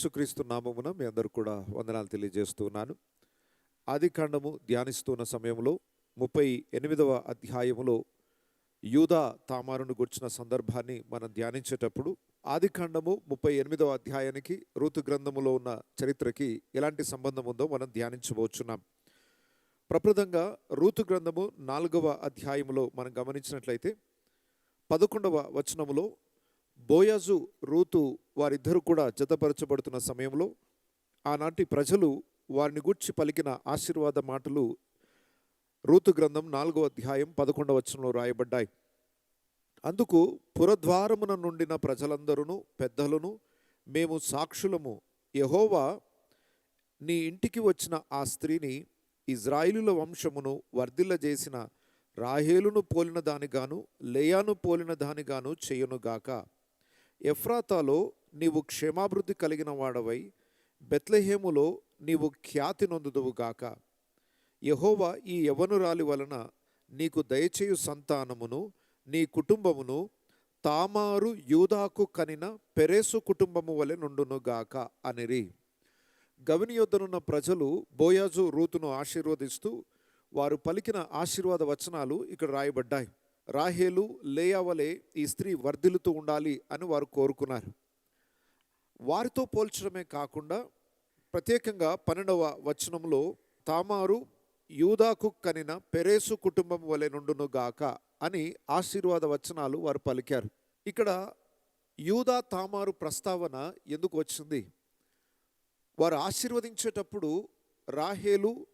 యేసుక్రీస్తు నామమున మీ అందరు కూడా వందనాలు తెలియజేస్తున్నాను ఆది కాండము ధ్యానిస్తున్న సమయంలో ముప్పై ఎనిమిదవ అధ్యాయములో యూదా తామారును గుర్చిన సందర్భాన్ని మనం ధ్యానించేటప్పుడు ఆది కాండము ముప్పై ఎనిమిదవ అధ్యాయానికి ఋతు గ్రంథములో ఉన్న చరిత్రకి ఎలాంటి సంబంధం ఉందో మనం ధ్యానించబోచున్నాం. ప్రప్రదంగా ఋతు గ్రంథము నాలుగవ అధ్యాయములో మనం గమనించినట్లయితే పదకొండవ వచనములో బోయాజు రూతు వారిద్దరూ కూడా జతపరచబడుతున్న సమయంలో ఆనాటి ప్రజలు వారిని గూర్చి పలికిన ఆశీర్వాద మాటలు రూతు గ్రంథం నాలుగో అధ్యాయం పదకొండవ వచనంలో రాయబడ్డాయి. అందుకు పురద్వారమున నుండిన ప్రజలందరూ పెద్దలను మేము సాక్షులము యహోవా నీ ఇంటికి వచ్చిన ఆ స్త్రీని ఇజ్రాయిలుల వంశమును వర్ధిల్లజేసిన రాహేలును పోలిన దానిగాను లేయాను పోలిన దానిగాను చేయునుగాక. ఎఫ్రాతాలో నీవు క్షేమాభివృద్ధి కలిగిన వాడవై బెత్లెహేములో నీవు ఖ్యాతి నొందుదువుగాక యహోవా ఈ యవనురాలి వలన నీకు దయచేయు సంతానమును నీ కుటుంబమును తామారు యూదాకు కనిన పెరేసు కుటుంబము వలె నుండునుగాక అనిరి. గవిని యొద్దనున్న ప్రజలు బోయాజు రూతును ఆశీర్వదిస్తూ వారు పలికిన ఆశీర్వాద వచనాలు ఇక్కడ రాయబడ్డాయి. రాహేలు లేయావలే ఈ స్త్రీ వర్ధిల్లుతూ ఉండాలి అని వారు కోరుకున్నారు. వారితో పోల్చడమే కాకుండా ప్రత్యేకంగా పన్నెండవ వచనంలో తామారు యూదాకు కనిన పెరేసు కుటుంబం వలె నుండును గాక అని ఆశీర్వాద వచనాలు వారు పలికారు. ఇక్కడ యూదా తామారు ప్రస్తావన ఎందుకు వచ్చింది? వారు ఆశీర్వదించేటప్పుడు రాహేలు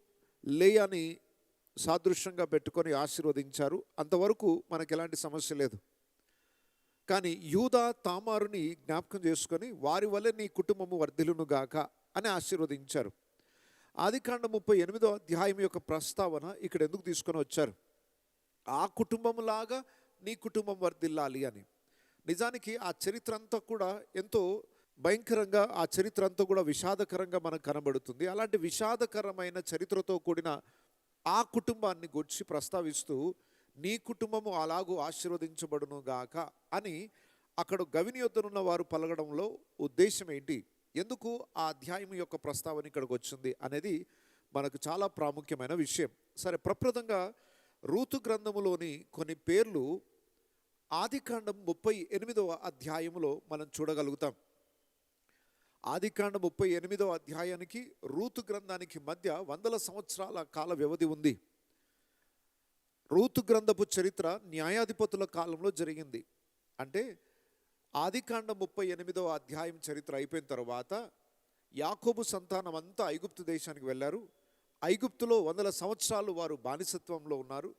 లేయాని సాదృశ్యంగా పెట్టుకొని ఆశీర్వదించారు. అంతవరకు మనకు ఎలాంటి సమస్య లేదు. కానీ యూదా తామారుని జ్ఞాపకం చేసుకొని వారి వల్ల నీ కుటుంబము వర్ధిలును గాక అని ఆశీర్వదించారు. ఆదికాండ ముప్పై ఎనిమిదో అధ్యాయం యొక్క ప్రస్తావన ఇక్కడ ఎందుకు తీసుకొని వచ్చారు? ఆ కుటుంబంలాగా నీ కుటుంబం వర్ధిల్లాలి అని. నిజానికి ఆ చరిత్ర అంతా కూడా ఎంతో భయంకరంగా ఆ చరిత్ర అంతా కూడా విషాదకరంగా మనకు కనబడుతుంది. అలాంటి విషాదకరమైన చరిత్రతో కూడిన ఆ కుటుంబాన్ని గుర్చి ప్రస్తావిస్తూ నీ కుటుంబము అలాగూ ఆశీర్వదించబడును గాక అని అక్కడ గవిని యొద్దనున్న వారు పలగడంలో ఉద్దేశం ఏంటి? ఎందుకు ఆ అధ్యాయం యొక్క ప్రస్తావన ఇక్కడికి వచ్చింది అనేది మనకు చాలా ప్రాముఖ్యమైన విషయం. సరే ప్రప్రదంగా రూతు గ్రంథములోని కొన్ని పేర్లు ఆదికాండం ముప్పై ఎనిమిదవ అధ్యాయములో మనం చూడగలుగుతాం. ఆదికాండం ముప్పై ఎనిమిదవ అధ్యాయానికి రూతు గ్రంథానికి మధ్య వందల సంవత్సరాల కాల వ్యవధి ఉంది. రూతు గ్రంథపు చరిత్ర న్యాయాధిపతుల కాలంలో జరిగింది. అంటే ఆదికాండం ముప్పై ఎనిమిదవ అధ్యాయం చరిత్ర అయిపోయిన తర్వాత యాకోబు సంతానం అంతా ఐగుప్తు దేశానికి వెళ్ళారు. ఐగుప్తులో వందల సంవత్సరాలు వారు బానిసత్వంలో ఉన్నారు.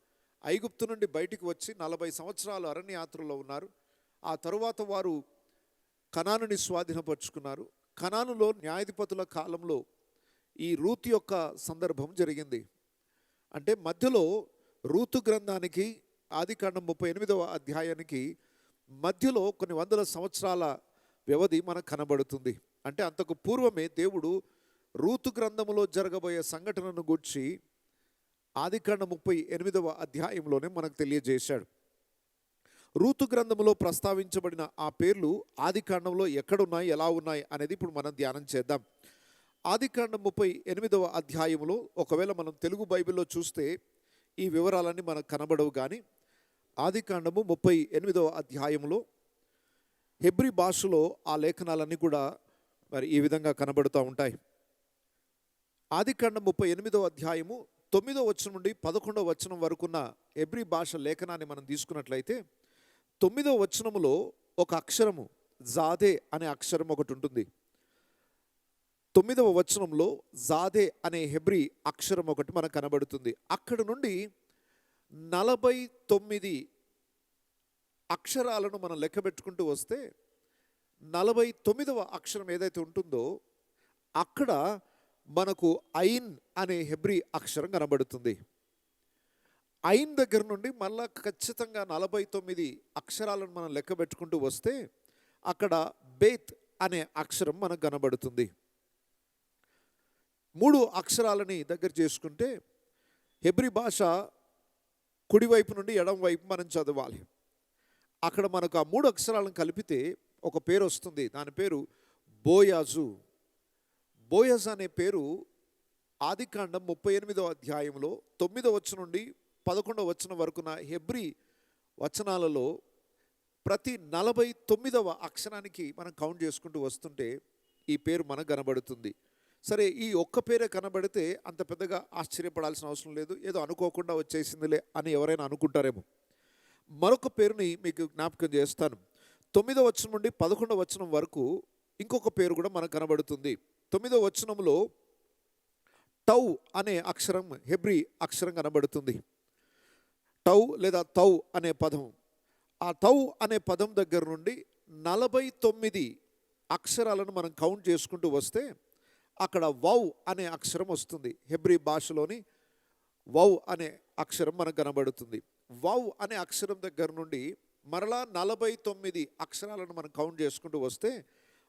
ఐగుప్తు నుండి బయటికి వచ్చి నలభై సంవత్సరాలు అరణ్యయాత్రలో ఉన్నారు. ఆ తరువాత వారు కణానుని స్వాధీనపరుచుకున్నారు. కణానులో న్యాయాధిపతుల కాలంలో ఈ రూత్ యొక్క సందర్భం జరిగింది. అంటే మధ్యలో రూతు గ్రంథానికి ఆదికాండం ముప్పై ఎనిమిదవ అధ్యాయానికి మధ్యలో కొన్ని వందల సంవత్సరాల వ్యవధి మనకు కనబడుతుంది. అంటే అంతకు పూర్వమే దేవుడు రూతు గ్రంథములో జరగబోయే సంఘటనను గూర్చి ఆదికాండం ముప్పై ఎనిమిదవ అధ్యాయంలోనే మనకు తెలియజేశాడు. రూతు గ్రంథములో ప్రస్తావించబడిన ఆ పేర్లు ఆదికాండంలో ఎక్కడున్నాయి ఎలా ఉన్నాయి అనేది ఇప్పుడు మనం ధ్యానం చేద్దాం. ఆదికాండం ముప్పై ఎనిమిదవ అధ్యాయంలో ఒకవేళ మనం తెలుగు బైబిల్లో చూస్తే ఈ వివరాలన్నీ మనకు కనబడవు కానీ ఆదికాండము ముప్పై ఎనిమిదవ అధ్యాయంలో హెబ్రి భాషలో ఆ లేఖనాలన్నీ కూడా మరి ఈ విధంగా కనబడుతూ ఉంటాయి. ఆదికాండం ముప్పై ఎనిమిదవ అధ్యాయము తొమ్మిదో వచనం నుండి పదకొండవ వచనం వరకున్న హెబ్రి భాష లేఖనాన్ని మనం తీసుకున్నట్లయితే తొమ్మిదవ వచనములో ఒక అక్షరము జాదే అనే అక్షరం ఒకటి ఉంటుంది. తొమ్మిదవ వచనంలో జాదే అనే హెబ్రి అక్షరం ఒకటి మనకు కనబడుతుంది. అక్కడ నుండి నలభై తొమ్మిది అక్షరాలను మనం లెక్కబెట్టుకుంటూ వస్తే నలభై తొమ్మిదవ అక్షరం ఏదైతే ఉంటుందో అక్కడ మనకు ఐన్ అనే హెబ్రి అక్షరం కనబడుతుంది. ఐన్ దగ్గర నుండి మళ్ళా ఖచ్చితంగా నలభై తొమ్మిది అక్షరాలను మనం లెక్కబెట్టుకుంటూ వస్తే అక్కడ బేత్ అనే అక్షరం మనకు కనబడుతుంది. మూడు అక్షరాలని దగ్గర చేసుకుంటే హెబ్రి భాష కుడివైపు నుండి ఎడం వైపు మనం చదవాలి. అక్కడ మనకు ఆ మూడు అక్షరాలను కలిపితే ఒక పేరు వస్తుంది. దాని పేరు బోయాజు. బోయజ్ అనే పేరు ఆదికాండం ముప్పై ఎనిమిదో అధ్యాయంలో తొమ్మిదో వచ్చ నుండి పదకొండవ వచనం వరకున్న హెబ్రి వచనాలలో ప్రతి నలభై తొమ్మిదవ అక్షరానికి మనం కౌంట్ చేసుకుంటూ వస్తుంటే ఈ పేరు మనకు కనబడుతుంది. సరే ఈ ఒక్క పేరే కనబడితే అంత పెద్దగా ఆశ్చర్యపడాల్సిన అవసరం లేదు. ఏదో అనుకోకుండా వచ్చేసిందిలే అని ఎవరైనా అనుకుంటారేమో. మరొక పేరుని మీకు జ్ఞాపకం చేస్తాను. తొమ్మిదో వచనం నుండి పదకొండవ వచనం వరకు ఇంకొక పేరు కూడా మనకు కనబడుతుంది. తొమ్మిదో వచనంలో టౌ అనే అక్షరం హెబ్రి అక్షరం కనబడుతుంది. టౌ లేదా తౌ అనే పదం. ఆ తౌ అనే పదం దగ్గర నుండి నలభై తొమ్మిది అక్షరాలను మనం కౌంట్ చేసుకుంటూ వస్తే అక్కడ వౌ అనే అక్షరం వస్తుంది. హెబ్రి భాషలోని వౌ అనే అక్షరం మనకు కనబడుతుంది. వౌ అనే అక్షరం దగ్గర నుండి మరలా నలభై తొమ్మిది అక్షరాలను మనం కౌంట్ చేసుకుంటూ వస్తే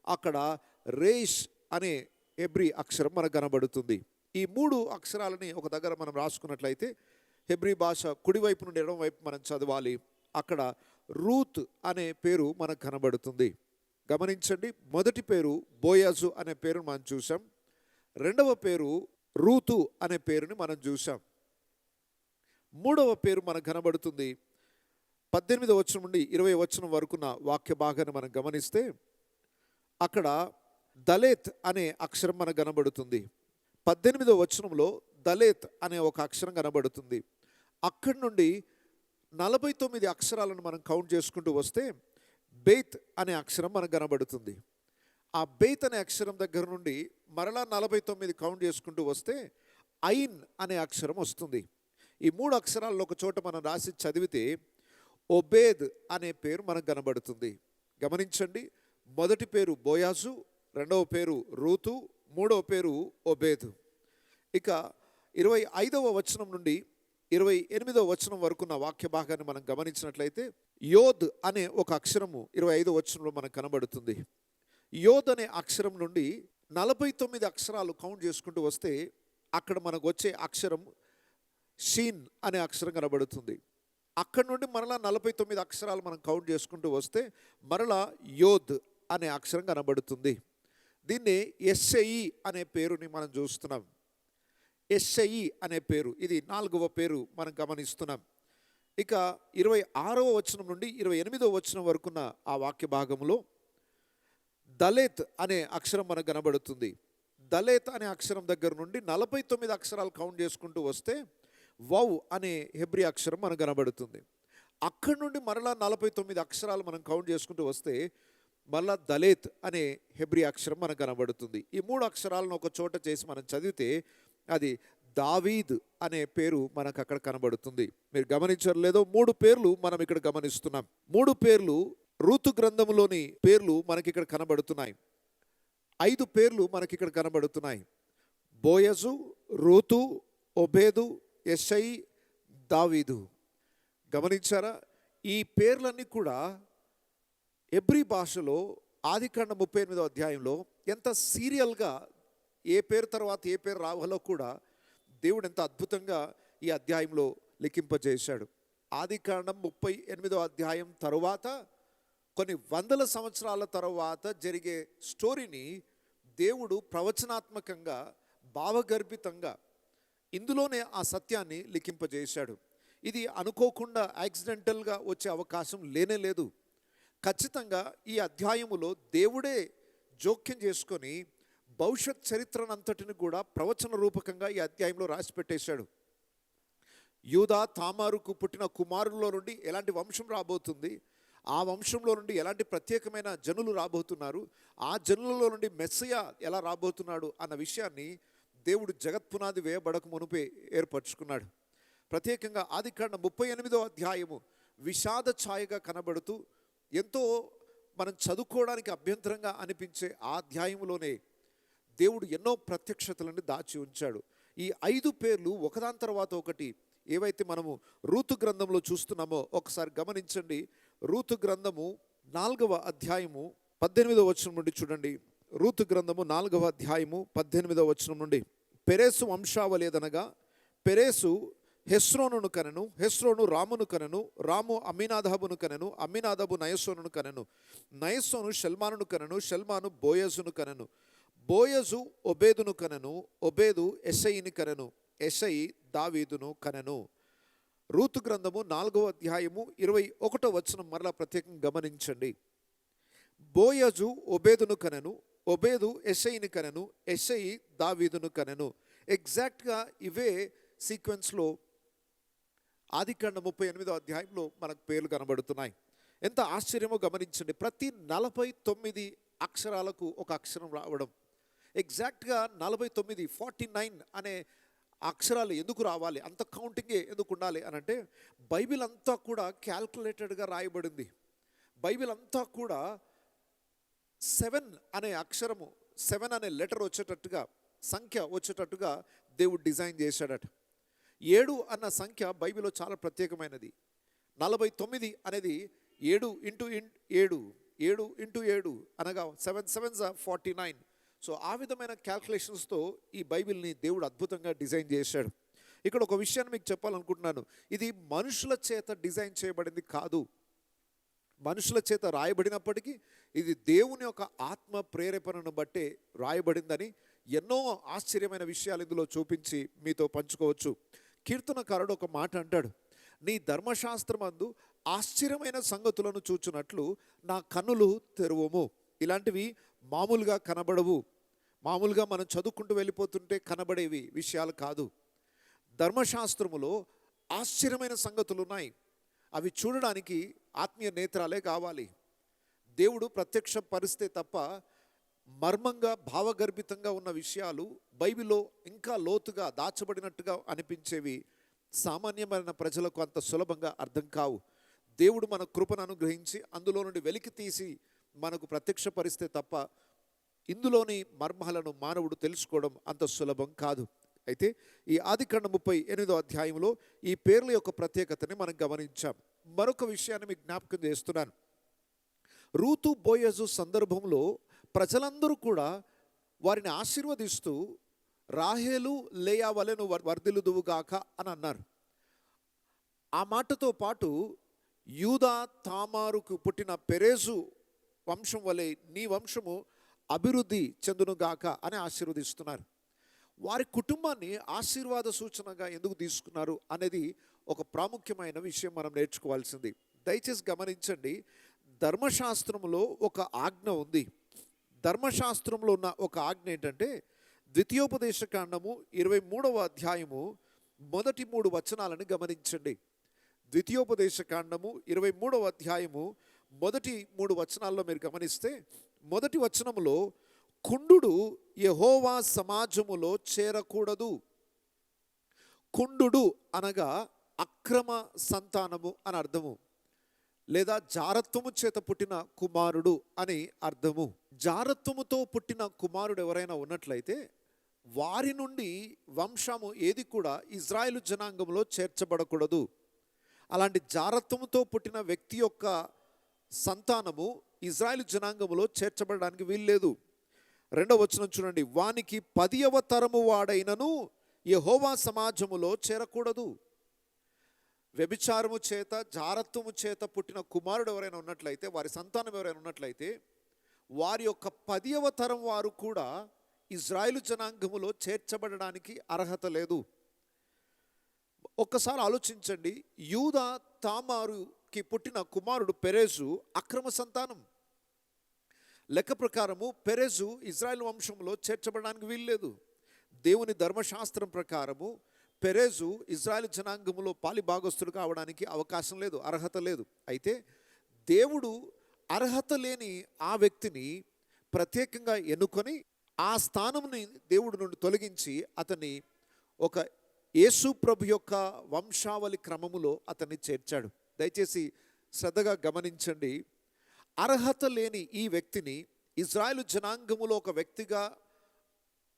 అక్కడ రేష్ అనే హెబ్రి అక్షరం మనకు కనబడుతుంది. ఈ మూడు అక్షరాలని ఒక దగ్గర మనం రాసుకున్నట్లయితే హెబ్రి భాష కుడివైపు నుండి ఎడమవైపు మనం చదవాలి. అక్కడ రూత్ అనే పేరు మనకు కనబడుతుంది. గమనించండి మొదటి పేరు బోయాజు అనే పేరును మనం చూసాం రెండవ పేరు రూతు అనే పేరుని మనం చూసాం మూడవ పేరు మనకు కనబడుతుంది. పద్దెనిమిదవ వచనం నుండి ఇరవై వచనం వరకున్న వాక్య భాగాన్ని మనం గమనిస్తే అక్కడ దలేత్ అనే అక్షరం మనకు కనబడుతుంది. పద్దెనిమిదవ వచనంలో దలేత్ అనే ఒక అక్షరం కనబడుతుంది. అక్కడి నుండి నలభై తొమ్మిది అక్షరాలను మనం కౌంట్ చేసుకుంటూ వస్తే బెయిత్ అనే అక్షరం మనకు కనబడుతుంది. ఆ బెయిత్ అనే అక్షరం దగ్గర నుండి మరలా నలభై తొమ్మిది కౌంట్ చేసుకుంటూ వస్తే ఐన్ అనే అక్షరం వస్తుంది. ఈ మూడు అక్షరాల్లో ఒక చోట మనం రాసి చదివితే ఒబేద్ అనే పేరు మనకు కనబడుతుంది. గమనించండి మొదటి పేరు బోయాజు రెండవ పేరు రూతు మూడవ పేరు ఒబేద్. ఇక ఇరవై ఐదవ వచనం నుండి ఇరవై ఎనిమిదవ వచనం వరకు ఉన్న వాక్య భాగాన్ని మనం గమనించినట్లయితే యోద్ అనే ఒక అక్షరము ఇరవై ఐదవ వచనంలో మనకు కనబడుతుంది. యోద్ అనే అక్షరం నుండి నలభై తొమ్మిది అక్షరాలు కౌంట్ చేసుకుంటూ వస్తే అక్కడ మనకు వచ్చే అక్షరం షీన్ అనే అక్షరం కనబడుతుంది. అక్కడ నుండి మరలా నలభై తొమ్మిది అక్షరాలు మనం కౌంట్ చేసుకుంటూ వస్తే మరలా యోద్ అనే అక్షరం కనబడుతుంది. దీన్ని ఎస్ఐ అనే పేరుని మనం చూస్తున్నాం. ఎస్ఐ అనే పేరు ఇది నాలుగవ పేరు మనం గమనిస్తున్నాం. ఇక ఇరవై ఆరవ వచనం నుండి ఇరవై ఎనిమిదవ వచనం వరకున్న ఆ వాక్య భాగంలో దళిత్ అనే అక్షరం మనకు కనబడుతుంది. దళిత్ అనే అక్షరం దగ్గర నుండి నలభై తొమ్మిది అక్షరాలు కౌంట్ చేసుకుంటూ వస్తే వౌ అనే హెబ్రి అక్షరం మనకు కనబడుతుంది. అక్కడి నుండి మరలా నలభై తొమ్మిది అక్షరాలు మనం కౌంట్ చేసుకుంటూ వస్తే మళ్ళా దళిత్ అనే హెబ్రి అక్షరం మనకు కనబడుతుంది. ఈ మూడు అక్షరాలను ఒక చోట చేసి మనం చదివితే అది దావీద్ అనే పేరు మనకు అక్కడ కనబడుతుంది. మీరు గమనించడం లేదో మూడు పేర్లు మనం ఇక్కడ గమనిస్తున్నాం. మూడు పేర్లు రూతు గ్రంథంలోని పేర్లు మనకిక్కడ కనబడుతున్నాయి. ఐదు పేర్లు మనకి ఇక్కడ కనబడుతున్నాయి. బోయజు రూతు ఒబేదు ఎస్ఐ దావీదు. గమనించారా? ఈ పేర్లన్నీ కూడా ఎబ్రి భాషలో ఆదికాండ ముప్పై ఎనిమిదో అధ్యాయంలో ఎంత సీరియల్గా ఏ పేరు తర్వాత ఏ పేరు రావాలో కూడా దేవుడు ఎంత అద్భుతంగా ఈ అధ్యాయంలో లిఖింపజేశాడు. ఆదికాండం ముప్పై ఎనిమిదో అధ్యాయం తరువాత కొన్ని వందల సంవత్సరాల తర్వాత జరిగే స్టోరీని దేవుడు ప్రవచనాత్మకంగా భావగర్భితంగా ఇందులోనే ఆ సత్యాన్ని లిఖింపజేశాడు. ఇది అనుకోకుండా యాక్సిడెంటల్గా వచ్చే అవకాశం లేనే లేదు. ఖచ్చితంగా ఈ అధ్యాయములో దేవుడే జోక్యం చేసుకొని భవిష్యత్ చరిత్రనంతటిని కూడా ప్రవచన రూపకంగా ఈ అధ్యాయంలో రాసి పెట్టేశాడు యూదా తామారుకు పుట్టిన కుమారుల్లో నుండి ఎలాంటి వంశం రాబోతుంది? ఆ వంశంలో నుండి ఎలాంటి ప్రత్యేకమైన జనులు రాబోతున్నారు? ఆ జనులలో నుండి మెస్సయ ఎలా రాబోతున్నాడు? అన్న విషయాన్ని దేవుడు జగత్పునాది వేయబడక మునుపే ఏర్పరచుకున్నాడు. ప్రత్యేకంగా ఆదికాండ ముప్పై ఎనిమిదో అధ్యాయము విషాద ఛాయగా కనబడుతూ ఎంతో మనం చదువుకోవడానికి అభ్యంతరంగా అనిపించే ఆ అధ్యాయంలోనే దేవుడు ఎన్నో ప్రత్యక్షతలను దాచి ఉంచాడు. ఈ ఐదు పేర్లు ఒకదాని తర్వాత ఒకటి ఏవైతే మనము రూతు గ్రంథంలో చూస్తున్నామో ఒకసారి గమనించండి. రూతు గ్రంథము నాలుగవ అధ్యాయము పద్దెనిమిదవ వచనం నుండి చూడండి. రూతు గ్రంథము నాలుగవ అధ్యాయము పద్దెనిమిదవ వచనం నుండి. పెరేసు వంశావళి పెరేసు హెస్రోనును కనెను హెస్రోను రామును కనెను రాము అమ్మినాదాబును కనెను అమ్మినాదాబు నయస్సోనును కనెను నయస్సోను షల్మానును కనెను షల్మాను బోయజును కనెను బోయజు ఒబేదును కనెను ఒబేదు ఎసయిని కనెను ఎసయి దావీదును కనెను. రూతు గ్రంథము నాలుగవ అధ్యాయము ఇరవై ఒకటో వచనం మరలా ప్రత్యేకంగా గమనించండి. బోయజు ఒబేదును కనెను ఒబేదు ఎస్ఐని కనెను ఎస్ఐ దావీదును కనెను. ఎగ్జాక్ట్గా ఇవే సీక్వెన్స్లో ఆదికాండ ముప్పై ఎనిమిదో అధ్యాయంలో మనకు పేర్లు కనబడుతున్నాయి. ఎంత ఆశ్చర్యమో గమనించండి. ప్రతి నలభై తొమ్మిది అక్షరాలకు ఒక అక్షరం రావడం. ఎగ్జాక్ట్గా నలభై తొమ్మిది ఫార్టీ నైన్ అనే అక్షరాలు ఎందుకు రావాలి? అంత కౌంటింగే ఎందుకు ఉండాలి అని అంటే బైబిల్ అంతా కూడా క్యాల్కులేటెడ్గా రాయబడింది. బైబిల్ అంతా కూడా సెవెన్ అనే అక్షరము సెవెన్ అనే లెటర్ వచ్చేటట్టుగా సంఖ్య వచ్చేటట్టుగా దేవుడు డిజైన్ చేశాడట. ఏడు అన్న సంఖ్య బైబిల్లో చాలా ప్రత్యేకమైనది. నలభై తొమ్మిది అనేది ఏడు ఇంటూ ఇన్ ఏడు ఏడు ఇంటూ ఏడు అనగా seven seven forty nine so ఆ విధమైన క్యాల్కులేషన్స్తో ఈ బైబిల్ని దేవుడు అద్భుతంగా డిజైన్ చేశాడు. ఇక్కడ ఒక విషయాన్ని మీకు చెప్పాలనుకుంటున్నాను. ఇది మనుషుల చేత డిజైన్ చేయబడింది కాదు. మనుషుల చేత రాయబడినప్పటికీ ఇది దేవుని యొక్క ఆత్మ ప్రేరేపణను బట్టే రాయబడిందని ఎన్నో ఆశ్చర్యమైన విషయాలు ఇందులో చూపించి మీతో పంచుకోవచ్చు. కీర్తనకారుడు ఒక మాట అంటాడు. నీ ధర్మశాస్త్రమందు ఆశ్చర్యమైన సంగతులను చూచున్నట్లు నా కన్నులు తెరువము. ఇలాంటివి మామూలుగా కనబడవు. మామూలుగా మనం చదువుకుంటూ వెళ్ళిపోతుంటే కనబడేవి విషయాలు కాదు. ధర్మశాస్త్రములో ఆశ్చర్యమైన సంగతులు ఉన్నాయి అవి చూడడానికి ఆత్మీయ నేత్రాలే కావాలి. దేవుడు ప్రత్యక్ష పరిస్తే తప్ప మర్మంగా భావగర్భితంగా ఉన్న విషయాలు బైబిల్లో ఇంకా లోతుగా దాచబడినట్టుగా అనిపించేవి సామాన్యమైన ప్రజలకు అంత సులభంగా అర్థం కావు. దేవుడు మన కృపను అనుగ్రహించి అందులో నుండి వెలికి తీసి మనకు ప్రత్యక్షపరిస్తే తప్ప ఇందులోని మర్మాలను మానవుడు తెలుసుకోవడం అంత సులభం కాదు. అయితే ఈ ఆదికాండ ముప్పై ఎనిమిదో అధ్యాయంలో ఈ పేర్ల యొక్క ప్రత్యేకతని మనం గమనించాం. మరొక విషయాన్ని మీకు జ్ఞాపకం చేస్తున్నాను. రూతు బోయజు సందర్భంలో ప్రజలందరూ కూడా వారిని ఆశీర్వదిస్తూ రాహేలు లేయా వలెను వర్ధిల్లుదువుగాక అని అన్నారు. ఆ మాటతో పాటు యూదా తామారుకు పుట్టిన పెరేజు వంశం వలె నీ వంశము అభివృద్ధి చెందునుగాక అని ఆశీర్వదిస్తున్నారు. వారి కుటుంబాన్ని ఆశీర్వాద సూచనగా ఎందుకు తీసుకున్నారు అనేది ఒక ప్రాముఖ్యమైన విషయం మనం నేర్చుకోవాల్సింది. దయచేసి గమనించండి ధర్మశాస్త్రంలో ఒక ఆజ్ఞ ఉంది. ధర్మశాస్త్రంలో ఉన్న ఒక ఆజ్ఞ ఏంటంటే ద్వితీయోపదేశ కాండము ఇరవై మూడవ అధ్యాయము మొదటి మూడు వచనాలను గమనించండి. ద్వితీయోపదేశ కాండము ఇరవై మూడవ అధ్యాయము మొదటి మూడు వచనాల్లో మీరు గమనిస్తే మొదటి వచనములో కుండు యహోవా సమాజములో చేరకూడదు. కుండు అనగా అక్రమ సంతానము అని అర్థము. లేదా జారత్వము చేత పుట్టిన కుమారుడు అని అర్థము. జారత్వముతో పుట్టిన కుమారుడు ఎవరైనా ఉన్నట్లయితే వారి నుండి వంశము ఏది కూడా ఇజ్రాయెల్ జనాంగంలో చేర్చబడకూడదు. అలాంటి జారత్వముతో పుట్టిన వ్యక్తి యొక్క సంతానము ఇజ్రాయెల్ జనాంగములో చేర్చబడడానికి వీల్లేదు. రెండవ వచనం చూడండి. వానికి పదియవ తరము వాడైనను యహోవా సమాజములో చేరకూడదు. వ్యభిచారము చేత జారత్వము చేత పుట్టిన కుమారుడు ఎవరైనా ఉన్నట్లయితే వారి సంతానం ఎవరైనా ఉన్నట్లయితే వారి యొక్క పదియవ తరం వారు కూడా ఇజ్రాయెలు జనాంగములో చేర్చబడడానికి అర్హత లేదు. ఒక్కసారి ఆలోచించండి. యూదా తామారు కి పుట్టిన కుమారుడు పెరేజు అక్రమ సంతానం. లెక్క ప్రకారము పెరేజు ఇజ్రాయెల్ వంశంలో చేర్చబడడానికి వీల్లేదు. దేవుని ధర్మశాస్త్రం ప్రకారము పెరేజు ఇజ్రాయెల్ జనాంగములో పాలి భాగస్థుడు కావడానికి అవకాశం లేదు అర్హత లేదు. అయితే దేవుడు అర్హత లేని ఆ వ్యక్తిని ప్రత్యేకంగా ఎన్నుకొని ఆ స్థానంని దేవుడి నుండి తొలగించి అతన్ని ఒక యేసు ప్రభు యొక్క వంశావళి క్రమములో అతన్ని చేర్చాడు. దయచేసి శ్రద్ధగా గమనించండి. అర్హత లేని ఈ వ్యక్తిని ఇజ్రాయెల్ జనాంగములో ఒక వ్యక్తిగా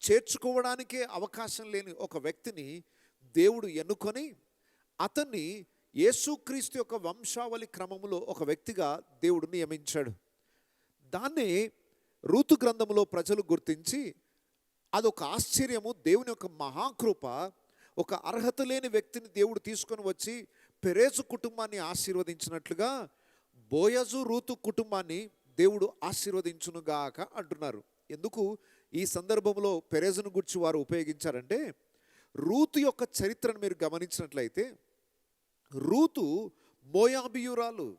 చేర్చుకోవడానికే అవకాశం లేని ఒక వ్యక్తిని దేవుడు ఎన్నుకొని అతన్ని యేసుక్రీస్తు యొక్క వంశావళి క్రమములో ఒక వ్యక్తిగా దేవుడు నియమించాడు. దాన్ని ఋతు గ్రంథములో ప్రజలు గుర్తించి అదొక ఆశ్చర్యము దేవుని యొక్క మహాకృప ఒక అర్హత లేని వ్యక్తిని దేవుడు తీసుకొని వచ్చి పెరేజు కుటుంబాన్ని ఆశీర్వదించినట్లుగా బోయజు రూతు కుటుంబాన్ని దేవుడు ఆశీర్వదించునుగాక అంటున్నారు. ఎందుకు? ఈ సందర్భంలో పెరేజును గురించి వారు ఉపయోగించారంటే రూతు యొక్క చరిత్రను మీరు గమనించినట్లయితే రూతు మోయాబియురాలు.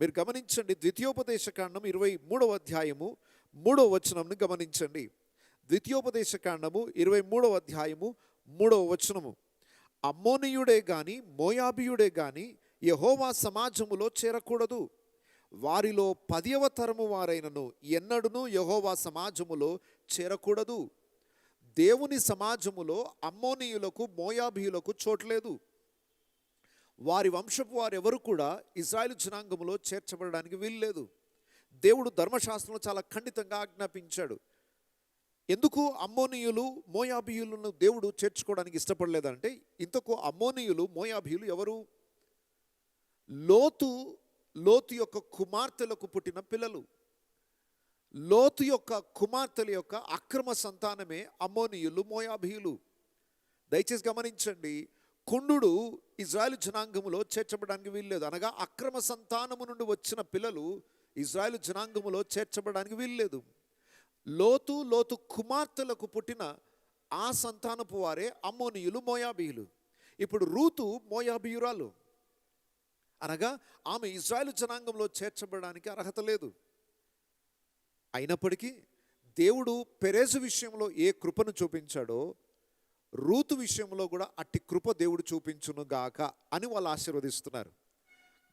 మీరు గమనించండి ద్వితీయోపదేశ కాండం ఇరవై మూడవ అధ్యాయము మూడవ వచనంని గమనించండి. ద్వితీయోపదేశ కాండము ఇరవై మూడవ అధ్యాయము మూడవ వచనము. అమ్మోనియుడే గాని మోయాబియుడే గాని యహోవా సమాజములో చేరకూడదు. వారిలో పదియవ తరము వారైనను ఎన్నడూనూ యహోవా సమాజములో చేరకూడదు. దేవుని సమాజములో అమ్మోనీయులకు మోయాబీయులకు చోట్లేదు వారి వంశపు వారెవరు కూడా ఇజ్రాయెల్ జనాంగములో చేర్చబడడానికి వీల్లేదు. దేవుడు ధర్మశాస్త్రంలో చాలా ఖండితంగా ఆజ్ఞాపించాడు. ఎందుకు అమ్మోనియులు మోయాబీయులను దేవుడు చేర్చుకోవడానికి ఇష్టపడలేదంటే ఇంతకు అమ్మోనియులు మోయాబీయులు ఎవరు? లోతు లోతు యొక్క కుమార్తెలకు పుట్టిన పిల్లలు. లోతు యొక్క కుమార్తెల యొక్క అక్రమ సంతానమే అమ్మోనియులు మోయాబీయులు. దయచేసి గమనించండి కుండు ఇజ్రాయెల్ జనాంగములో చేర్చబడడానికి వీల్లేదు. అనగా అక్రమ సంతానము నుండి వచ్చిన పిల్లలు ఇజ్రాయెల్ జనాంగములో చేర్చబడడానికి వీల్లేదు. లోతు లోతు కుమార్తెలకు పుట్టిన ఆ సంతానపు వారే అమ్మోనియులు మోయాబీయులు. ఇప్పుడు రూతు మోయాబీయురాలు. అనగా ఆమె ఇజ్రాయెల్ జనాంగంలో చేర్చబడడానికి అర్హత లేదు. అయినప్పటికీ దేవుడు పెరేజు విషయంలో ఏ కృపను చూపించాడో రూతు విషయంలో కూడా అట్టి కృప దేవుడు చూపించును గాక అని వాళ్ళు ఆశీర్వదిస్తున్నారు.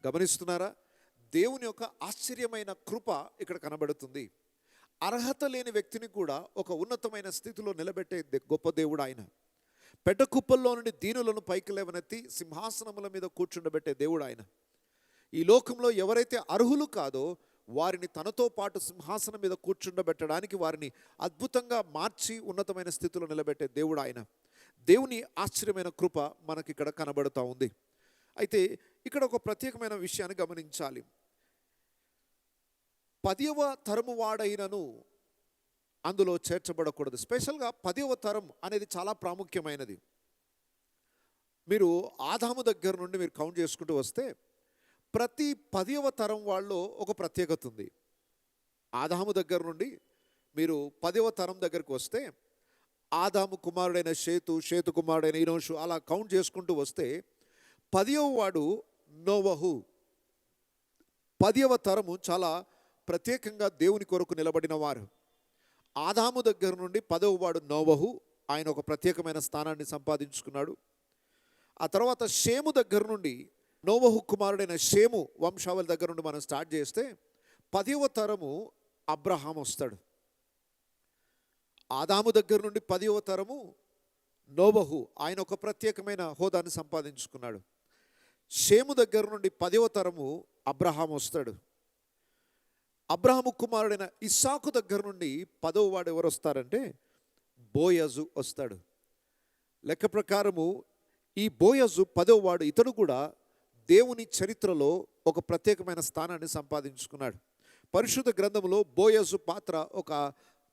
గమనిస్తున్నారా? దేవుని యొక్క ఆశ్చర్యమైన కృప ఇక్కడ కనబడుతుంది. అర్హత లేని వ్యక్తిని కూడా ఒక ఉన్నతమైన స్థితిలో నిలబెట్టే గొప్ప దేవుడు ఆయన. పెద్ద నుండి దీనులను పైకి లేవనెత్తి సింహాసనముల మీద కూర్చుండబెట్టే దేవుడు ఆయన. ఈ లోకంలో ఎవరైతే అర్హులు కాదో వారిని తనతో పాటు సింహాసనం మీద కూర్చుండబెట్టడానికి వారిని అద్భుతంగా మార్చి ఉన్నతమైన స్థితిలో నిలబెట్టే దేవుడు ఆయన. దేవుని ఆశ్చర్యమైన కృప మనకి ఇక్కడ కనబడుతూ ఉంది. అయితే ఇక్కడ ఒక ప్రత్యేకమైన విషయాన్ని గమనించాలి. పదివ తరము వాడైనను అందులో చేర్చబడకూడదు. స్పెషల్గా పదివ తరం అనేది చాలా ప్రాముఖ్యమైనది. మీరు ఆదాము దగ్గర నుండి మీరు కౌంట్ చేసుకుంటూ వస్తే ప్రతి పదివ తరం వాళ్ళు ఒక ప్రత్యేకత ఉంది. ఆదాము దగ్గర నుండి మీరు పదివ తరం దగ్గరికి వస్తే ఆదాము కుమారుడైన షేతు షేతు కుమారుడైన ఈనోషు అలా కౌంట్ చేసుకుంటూ వస్తే పదివ వాడు నోవహు. పదివ తరము చాలా ప్రత్యేకంగా దేవుని కొరకు నిలబడిన వారు. ఆదాము దగ్గర నుండి పదవ వాడు నోవహు ఆయన ఒక ప్రత్యేకమైన స్థానాన్ని సంపాదించుకున్నాడు. ఆ తర్వాత షేము దగ్గర నుండి నోవహు కుమారుడైన షేము వంశావళి దగ్గర నుండి మనం స్టార్ట్ చేస్తే పదివ తరము అబ్రహాం వస్తాడు. ఆదాము దగ్గర నుండి పదివ తరము నోవహు ఆయన ఒక ప్రత్యేకమైన హోదాన్ని సంపాదించుకున్నాడు. షేము దగ్గర నుండి పదివ తరము అబ్రహాం వస్తాడు. అబ్రహాము కుమారుడైన ఇస్సాకు దగ్గర నుండి పదవ వాడు ఎవరు వస్తారంటే బోయజు వస్తాడు. లెక్క ప్రకారము ఈ బోయజు పదవ వాడు ఇతడు కూడా దేవుని చరిత్రలో ఒక ప్రత్యేకమైన స్థానాన్ని సంపాదించుకున్నాడు. పరిశుద్ధ గ్రంథంలో బోయజు పాత్ర ఒక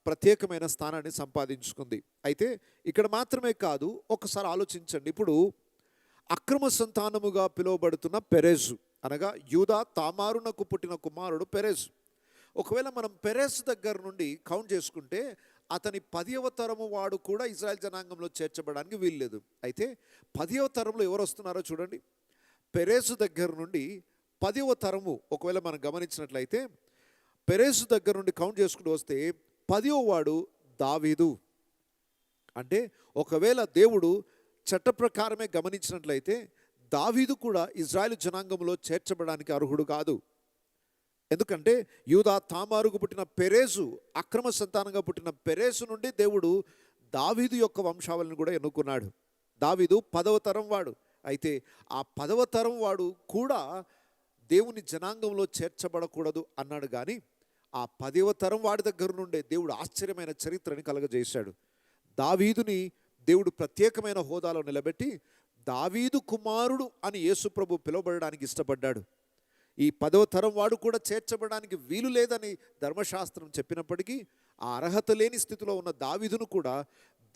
ప్రత్యేకమైన స్థానాన్ని సంపాదించుకుంది. అయితే ఇక్కడ మాత్రమే కాదు ఒకసారి ఆలోచించండి. ఇప్పుడు అక్రమ సంతానముగా పిలువబడుతున్న పెరేజు అనగా యూదా తామారునకు పుట్టిన కుమారుడు పెరేజు. ఒకవేళ మనం పెరెస్ దగ్గర నుండి కౌంట్ చేసుకుంటే అతని పదివ తరము వాడు కూడా ఇజ్రాయెల్ జనాంగంలో చేర్చబడడానికి వీల్లేదు. అయితే పదివ తరంలో ఎవరు వస్తున్నారో చూడండి. పెరేసు దగ్గర నుండి పదివ తరము ఒకవేళ మనం గమనించినట్లయితే పెరేసు దగ్గర నుండి కౌంట్ చేసుకుంటూ వస్తే పదివ వాడు దావీదు. అంటే ఒకవేళ దేవుడు చట్ట ప్రకారమే గమనించినట్లయితే దావీదు కూడా ఇజ్రాయెల్ జనాంగంలో చేర్చబడడానికి అర్హుడు కాదు. ఎందుకంటే యూదా తామారుకు పుట్టిన పెరేసు అక్రమ సంతానంగా పుట్టిన పెరేసు నుండి దేవుడు దావీదు యొక్క వంశావళిని కూడా ఎన్నుకున్నాడు. దావీదు పదవ తరం వాడు. అయితే ఆ పదవ తరం వాడు కూడా దేవుని జనాంగంలో చేర్చబడకూడదు అన్నాడు కానీ ఆ పదవ తరం వాడి దగ్గర నుండే దేవుడు ఆశ్చర్యమైన చరిత్రని కలగజేశాడు. దావీదుని దేవుడు ప్రత్యేకమైన హోదాలో నిలబెట్టి దావీదు కుమారుడు అని యేసుప్రభు పిలువబడడానికి ఇష్టపడ్డాడు. ఈ పదవ తరం వాడు కూడా చేర్చబడడానికి వీలు లేదని ధర్మశాస్త్రం చెప్పినప్పటికీ ఆ అర్హత లేని స్థితిలో ఉన్న దావీదును కూడా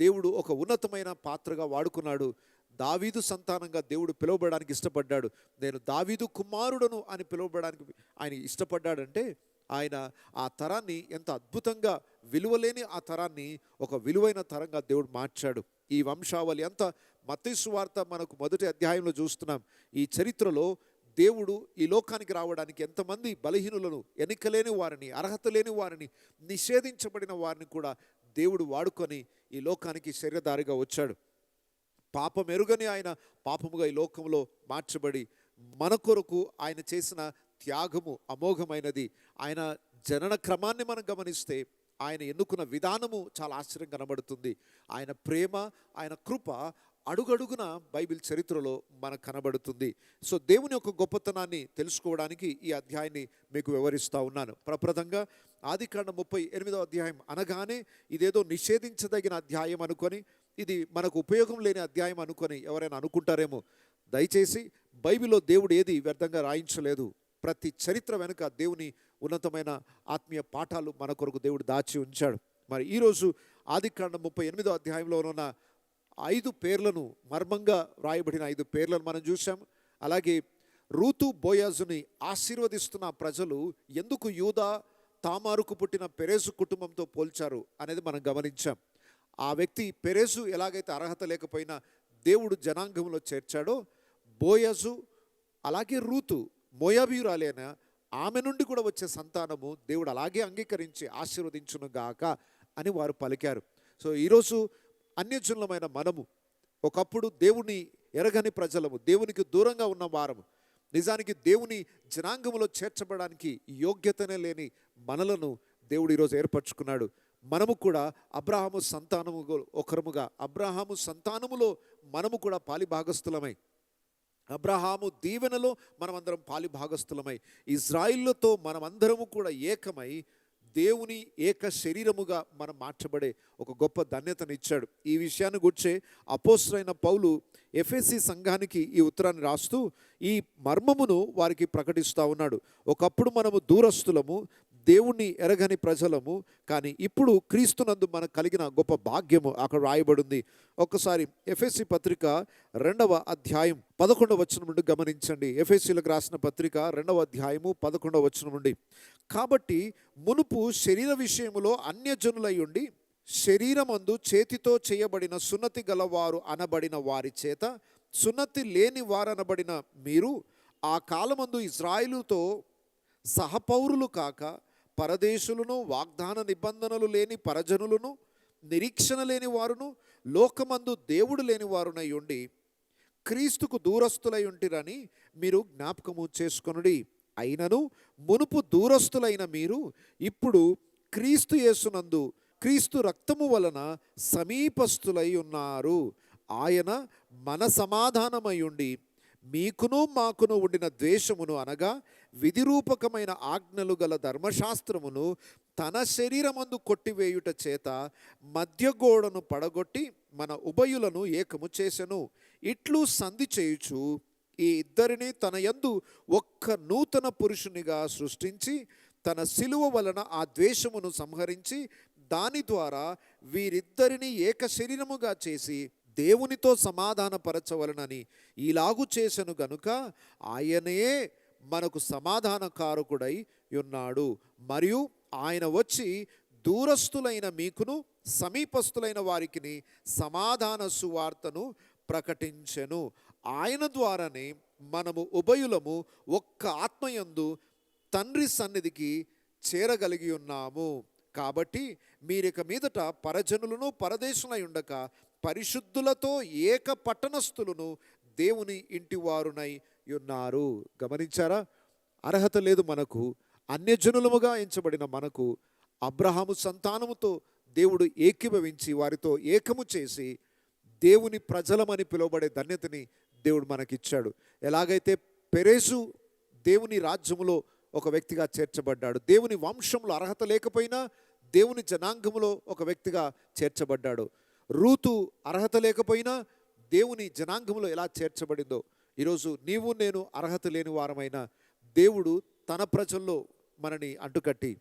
దేవుడు ఒక ఉన్నతమైన పాత్రగా వాడుకున్నాడు. దావీదు సంతానంగా దేవుడు పిలువబడడానికి ఇష్టపడ్డాడు. నేను దావీదు కుమారుడను అని పిలువబడడానికి ఆయన ఇష్టపడ్డాడంటే ఆయన ఆ తరాన్ని ఎంత అద్భుతంగా విలువలేని ఆ తరాన్ని ఒక విలువైన తరంగా దేవుడు మార్చాడు. ఈ వంశావళి అంతా మత్తయి వార్త మనకు మొదటి అధ్యాయంలో చూస్తున్నాం. ఈ చరిత్రలో దేవుడు ఈ లోకానికి రావడానికి ఎంతమంది బలహీనులను ఎన్నికలేని వారిని అర్హత లేని వారిని నిషేధించబడిన వారిని కూడా దేవుడు వాడుకొని ఈ లోకానికి శరీరధారిగా వచ్చాడు. పాపం ఎరుగని ఆయన పాపముగా ఈ లోకంలో మార్చబడి మన కొరకు ఆయన చేసిన త్యాగము అమోఘమైనది. ఆయన జనన క్రమాన్ని మనం గమనిస్తే ఆయన ఎన్నుకున్న విధానము చాలా ఆశ్చర్యం కనబడుతుంది. ఆయన ప్రేమ ఆయన కృప అడుగడుగున బైబిల్ చరిత్రలో మనకు కనబడుతుంది. సో దేవుని యొక్క గొప్పతనాన్ని తెలుసుకోవడానికి ఈ అధ్యాయాన్ని మీకు వివరిస్తూ ఉన్నాను. ప్రప్రదంగా ఆదికాండ ముప్పై ఎనిమిదో అధ్యాయం అనగానే ఇదేదో నిషేధించదగిన అధ్యాయం అనుకొని ఇది మనకు ఉపయోగం లేని అధ్యాయం అనుకొని ఎవరైనా అనుకుంటారేమో దయచేసి బైబిల్లో దేవుడు ఏది వ్యర్థంగా రాయించలేదు. ప్రతి చరిత్ర వెనుక దేవుని ఉన్నతమైన ఆత్మీయ పాఠాలు మన కొరకు దేవుడు దాచి ఉంచాడు. మరి ఈరోజు ఆదికాండ ముప్పై ఎనిమిదో అధ్యాయంలో ఉన్న ఐదు పేర్లను మర్మంగా రాయబడిన ఐదు పేర్లను మనం చూసాం అలాగే రూతు బోయాజుని ఆశీర్వదిస్తున్న ప్రజలు ఎందుకు యూదా తామారుకు పుట్టిన పెరేసు కుటుంబంతో పోల్చారు అనేది మనం గమనించాం. ఆ వ్యక్తి పెరేసు ఎలాగైతే అర్హత లేకపోయినా దేవుడు జనాంగంలో చేర్చాడో బోయజు అలాగే రూతు మోయాబీరాలైన ఆమె నుండి కూడా వచ్చే సంతానము దేవుడు అలాగే అంగీకరించి ఆశీర్వదించును గాక అని వారు పలికారు. సో ఈరోజు అన్యజనులమైన మనము ఒకప్పుడు దేవుని ఎరగని ప్రజలము దేవునికి దూరంగా ఉన్న వారము నిజానికి దేవుని జనాంగములో చేర్చబడానికి యోగ్యతనే లేని మనలను దేవుడు ఈరోజు ఏర్పరచుకున్నాడు. మనము కూడా అబ్రహాము సంతానము ఒకరముగా అబ్రహాము సంతానములో మనము కూడా పాలిభాగస్థులమై అబ్రహాము దీవెనలో మనమందరం పాలిభాగస్థులమై ఇజ్రాయిల్లతో మనమందరము కూడా ఏకమై దేవుని ఏక శరీరముగా మనం మార్చబడే ఒక గొప్ప ధన్యతను ఇచ్చాడు. ఈ విషయాన్ని గుర్చే అపోస్తులైన పౌలు ఎఫ్ఎస్సి సంఘానికి ఈ ఉత్తరాన్ని రాస్తూ ఈ మర్మమును వారికి ప్రకటిస్తూ ఉన్నాడు. ఒకప్పుడు మనము దూరస్తులము దేవుణ్ణి ఎరగని ప్రజలము కానీ ఇప్పుడు క్రీస్తునందు మనకు కలిగిన గొప్ప భాగ్యము అక్కడ రాయబడింది. ఒక్కసారి ఎఫ్ఎస్సి పత్రిక రెండవ అధ్యాయం పదకొండవ వచనం నుండి గమనించండి. ఎఫ్ఎస్సీలకు రాసిన పత్రిక రెండవ అధ్యాయము పదకొండవ వచనం నుండి. కాబట్టి మునుపు శరీర విషయములో అన్యజనులై ఉండి శరీరమందు చేతితో చేయబడిన సున్నతి గలవారు అనబడిన వారి చేత సున్నతి లేని వారనబడిన మీరు ఆ కాలమందు ఇజ్రాయిలుతో సహపౌరులు కాక పరదేశులను వాగ్దాన నిబంధనలు లేని పరజనులను నిరీక్షణ లేని వారును లోకమందు దేవుడు లేని వారునై ఉండి క్రీస్తుకు దూరస్తులై ఉంటిరని మీరు జ్ఞాపకము చేసుకొనుడి. అయినను మునుపు దూరస్తులైన మీరు ఇప్పుడు క్రీస్తు యేసునందు క్రీస్తు రక్తము వలన సమీపస్తులై ఉన్నారు. ఆయన మన సమాధానమై ఉండి మీకును మాకును ఉండిన ద్వేషమును అనగా విధిరూపకమైన ఆజ్ఞలు గల ధర్మశాస్త్రమును తన శరీరమందు కొట్టివేయుట చేత మధ్యగోడను పడగొట్టి మన ఉభయులను ఏకము చేసెను. ఇట్లు సంధి చేయుచు ఈ ఇద్దరిని తన యందు ఒక్క నూతన పురుషునిగా సృష్టించి తన సిలువ వలన ఆ ద్వేషమును సంహరించి దాని ద్వారా వీరిద్దరిని ఏక శరీరముగా చేసి దేవునితో సమాధానపరచవలనని ఇలాగు చేసెను గనుక ఆయనే మనకు సమాధానకారకుడై ఉన్నాడు. మరియు ఆయన వచ్చి దూరస్తులైన మీకును సమీపస్తులైన వారికి సమాధాన సువార్తను ప్రకటించెను. ఆయన ద్వారానే మనము ఉభయులము ఒక్క ఆత్మయందు తండ్రి సన్నిధికి చేరగలిగి ఉన్నాము. కాబట్టి మీరిక మీదట పరజనులను పరదేశులై ఉండక పరిశుద్ధులతో ఏక పట్టణస్థులను దేవుని ఇంటి వారునై ఉన్నారు. గమనించారా? అర్హత లేదు మనకు. అన్యజనులముగా ఎంచబడిన మనకు అబ్రహాము సంతానముతో దేవుడు ఏకీభవించి వారితో ఏకము చేసి దేవుని ప్రజలమని పిలువబడే ధన్యతని దేవుడు మనకిచ్చాడు. ఎలాగైతే పెరేసు దేవుని రాజ్యములో ఒక వ్యక్తిగా చేర్చబడ్డాడు. దేవుని వంశంలో అర్హత లేకపోయినా దేవుని జనాంగములో ఒక వ్యక్తిగా చేర్చబడ్డాడు. రూతు అర్హత లేకపోయినా దేవుని జనాంగంలో ఎలా చేర్చబడిందో ఈరోజు నీవు నేను అర్హత లేని వారమైన దేవుడు తన ప్రజల్లో మనని అంటుకట్టి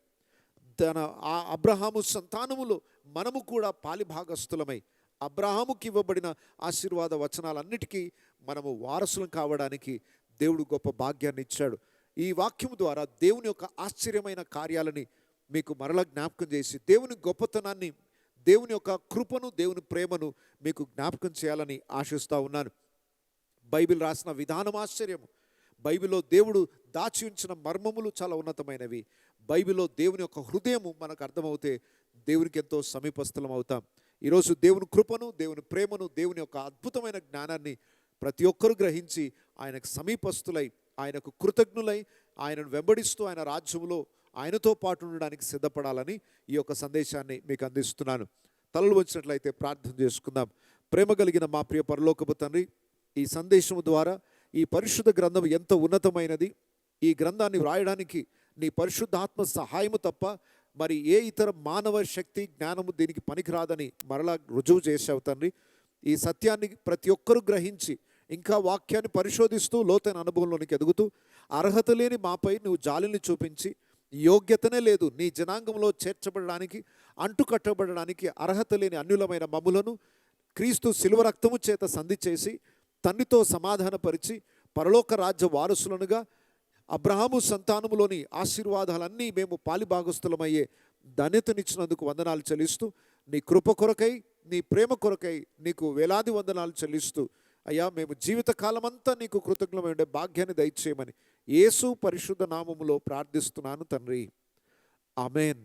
తన ఆ అబ్రహాము సంతానములో మనము కూడా పాలిభాగస్థులమై అబ్రహాముకి ఇవ్వబడిన ఆశీర్వాద వచనాలన్నిటికీ మనము వారసులం కావడానికి దేవుడు గొప్ప భాగ్యాన్ని ఇచ్చాడు. ఈ వాక్యం ద్వారా దేవుని యొక్క ఆశ్చర్యమైన కార్యాలని మీకు మరల జ్ఞాపకం చేసి దేవుని గొప్పతనాన్ని దేవుని యొక్క కృపను దేవుని ప్రేమను మీకు జ్ఞాపకం చేయాలని ఆశిస్తూ ఉన్నాను. బైబిల్ రాసిన విధానం ఆశ్చర్యము. బైబిల్లో దేవుడు దాచి ఉంచిన మర్మములు చాలా ఉన్నతమైనవి. బైబిల్లో దేవుని యొక్క హృదయము మనకు అర్థమవుతే దేవునికి ఎంతో సమీపస్థలం అవుతాం. ఈరోజు దేవుని కృపను దేవుని ప్రేమను దేవుని యొక్క అద్భుతమైన జ్ఞానాన్ని ప్రతి ఒక్కరూ గ్రహించి ఆయనకు సమీపస్తులై ఆయనకు కృతజ్ఞులై ఆయనను వెంబడిస్తూ ఆయన రాజ్యంలో ఆయనతో పాటు ఉండడానికి సిద్ధపడాలని ఈ యొక్క సందేశాన్ని మీకు అందిస్తున్నాను. తలలు వచ్చినట్లయితే ప్రార్థన చేసుకుందాం. ప్రేమ కలిగిన మా ప్రియ పరలోకపు తండ్రి ఈ సందేశము ద్వారా ఈ పరిశుద్ధ గ్రంథం ఎంత ఉన్నతమైనది ఈ గ్రంథాన్ని వ్రాయడానికి నీ పరిశుద్ధాత్మ సహాయము తప్ప మరి ఏ ఇతర మానవ శక్తి జ్ఞానము దీనికి పనికిరాదని మరలా రుజువు చేసావు తండ్రి. ఈ సత్యాన్ని ప్రతి ఒక్కరూ గ్రహించి ఇంకా వాక్యాన్ని పరిశోధిస్తూ లోతైన అనుభవంలోనికి ఎదుగుతూ అర్హత లేని మాపై నువ్వు జాలిని చూపించి యోగ్యతనే లేదు. నీ జనాంగంలో చేర్చబడడానికి అంటుకట్టబడడానికి అర్హత లేని అన్యులమైన మమ్ములను క్రీస్తు శిలువ రక్తము చేత సంధి చేసి తండ్రితో సమాధానపరిచి పరలోక రాజ్య వారసులనుగా అబ్రహాము సంతానములోని ఆశీర్వాదాలన్నీ మేము పాలిభాగస్థులమయ్యే ధన్యతనిచ్చినందుకు వందనాలు చెల్లిస్తూ నీ కృప కొరకై నీ ప్రేమ కొరకై నీకు వేలాది వందనాలు చెల్లిస్తూ అయ్యా మేము జీవితకాలమంతా నీకు కృతజ్ఞమై ఉండే భాగ్యాన్ని దయచేయమని యేసు పరిశుద్ధ నామములో ప్రార్థిస్తున్నాను తండ్రి. అమెన్